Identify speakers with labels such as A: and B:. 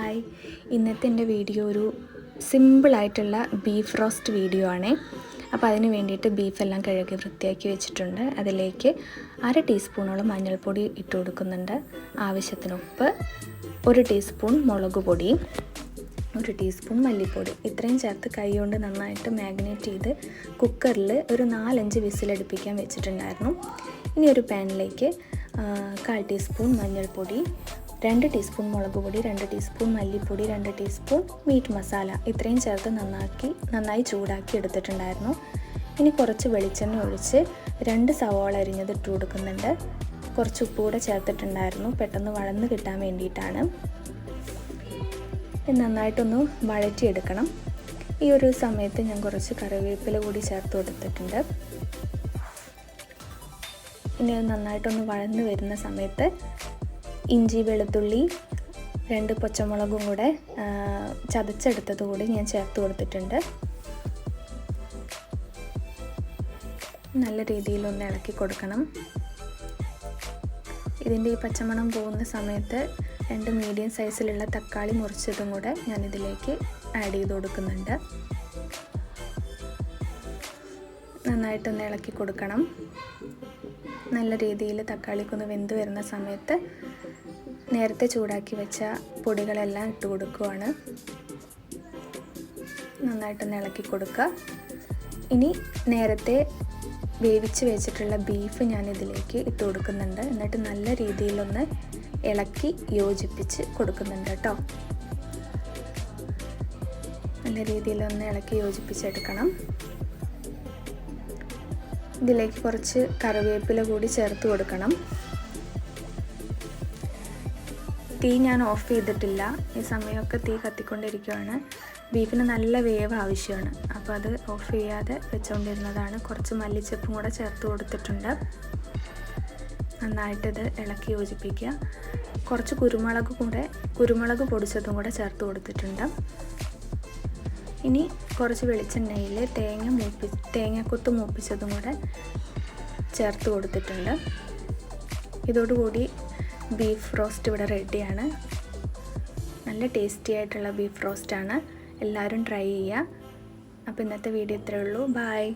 A: Hi. ഇന്നത്തെ എന്റെ video ഒരു സിമ്പിളായിട്ടുള്ള ബീഫ് റോസ്റ്റ് വീഡിയോ ആണ്. അപ്പോൾ അതിന് വേണ്ടിയിട്ട് ബീഫെല്ലാം കഴുകി വൃത്തിയാക്കി വെച്ചിട്ടുണ്ട്. അതിലേക്ക് അര ടീസ്പൂണോളം മഞ്ഞൾപ്പൊടി ഇട്ട് കൊടുക്കുന്നുണ്ട്. ആവശ്യത്തിന് ഉപ്പ് ഒരു ടീസ്പൂൺ മുളക് പൊടി ഒരു ടീസ്പൂൺ മല്ലിപ്പൊടി. ഇത്രയും ചേർത്ത് കൈ കൊണ്ട് നന്നായിട്ട് മാഗ്നേറ്റ് ചെയ്ത് കുക്കറിൽ ഒരു നാലഞ്ച് വിസിലടുപ്പിക്കാൻ വെച്ചിട്ടുണ്ടായിരുന്നു. ഇനി ഒരു പാനിലേക്ക് കാൽ ടീസ്പൂൺ മഞ്ഞൾപ്പൊടി രണ്ട് ടീസ്പൂൺ മുളക് പൊടി രണ്ട് ടീസ്പൂൺ മല്ലിപ്പൊടി രണ്ട് ടീസ്പൂൺ മീറ്റ് മസാല ഇത്രയും ചേർത്ത് നന്നാക്കി നന്നായി ചൂടാക്കി എടുത്തിട്ടുണ്ടായിരുന്നു. ഇനി കുറച്ച് വെളിച്ചെണ്ണ ഒഴിച്ച് രണ്ട് സവാള അരിഞ്ഞത് ഇട്ട് കൊടുക്കുന്നുണ്ട്. കുറച്ച് ഉപ്പ് കൂടെ ചേർത്തിട്ടുണ്ടായിരുന്നു. പെട്ടെന്ന് വഴന്ന് കിട്ടാൻ വേണ്ടിയിട്ടാണ്. നന്നായിട്ടൊന്ന് വഴറ്റിയെടുക്കണം. ഈ ഒരു സമയത്ത് ഞാൻ കുറച്ച് കറിവേപ്പില കൂടി ചേർത്ത് കൊടുത്തിട്ടുണ്ട്. ഇനി നന്നായിട്ടൊന്ന് വഴന്ന് വരുന്ന സമയത്ത് ഇഞ്ചി വെളുത്തുള്ളി രണ്ട് പച്ചമുളകും കൂടെ ചതച്ചെടുത്തത് കൂടി ഞാൻ ചേർത്ത് കൊടുത്തിട്ടുണ്ട്. നല്ല രീതിയിലൊന്ന് ഇളക്കി കൊടുക്കണം. ഇതിന്റെ ഈ പച്ചമണം പോകുന്ന സമയത്ത് രണ്ട് മീഡിയം സൈസിലുള്ള തക്കാളി മുറിച്ചതും കൂടെ ഞാൻ ഇതിലേക്ക് ആഡ് ചെയ്ത് കൊടുക്കുന്നുണ്ട്. നന്നായിട്ടൊന്ന് ഇളക്കി കൊടുക്കണം. നല്ല രീതിയിൽ തക്കാളിക്കൊന്ന് വെന്ത് വരുന്ന സമയത്ത് നേരത്തെ ചൂടാക്കി വെച്ച പൊടികളെല്ലാം ഇട്ട് കൊടുക്കുവാണ്. നന്നായിട്ടൊന്ന് ഇളക്കി കൊടുക്കുക. ഇനി നേരത്തെ വേവിച്ച് വെച്ചിട്ടുള്ള ബീഫ് ഞാൻ ഇതിലേക്ക് ഇട്ട് കൊടുക്കുന്നുണ്ട്. എന്നിട്ട് നല്ല രീതിയിലൊന്ന് ഇളക്കി യോജിപ്പിച്ച് കൊടുക്കുന്നുണ്ട് കേട്ടോ. നല്ല രീതിയിലൊന്ന് ഇളക്കി യോജിപ്പിച്ചെടുക്കണം. ഇതിലേക്ക് കുറച്ച് കറിവേപ്പില കൂടി ചേർത്ത് കൊടുക്കണം. തീ ഞാൻ ഓഫ് ചെയ്തിട്ടില്ല. ഈ സമയമൊക്കെ തീ കത്തിക്കൊണ്ടിരിക്കുകയാണ് ബീഫിന് നല്ല വേവ് ആവശ്യമാണ്. അപ്പോൾ അത് ഓഫ് ചെയ്യാതെ വെച്ചുകൊണ്ടിരുന്നതാണ് കുറച്ച് മല്ലിച്ചപ്പും കൂടെ ചേർത്ത് കൊടുത്തിട്ടുണ്ട്. നന്നായിട്ടിത് ഇളക്കി യോജിപ്പിക്കുക. കുറച്ച് കുരുമുളക് കൂടെ കുരുമുളക് പൊടിച്ചതും കൂടെ ചേർത്ത് കൊടുത്തിട്ടുണ്ട്. ഇനി കുറച്ച് വെളിച്ചെണ്ണയിൽ തേങ്ങ മൂപ്പി തേങ്ങക്കൊത്ത് മൂപ്പിച്ചതും കൂടെ ചേർത്ത് കൊടുത്തിട്ടുണ്ട്. ഇതോടുകൂടി ബീഫ് റോസ്റ്റ് ഇവിടെ റെഡിയാണ്. നല്ല ടേസ്റ്റി ആയിട്ടുള്ള ബീഫ് റോസ്റ്റാണ് എല്ലാവരും ട്രൈ ചെയ്യുക. അപ്പോൾ ഇന്നത്തെ വീഡിയോ ഇത്രയേ ഉള്ളൂ. ബായ്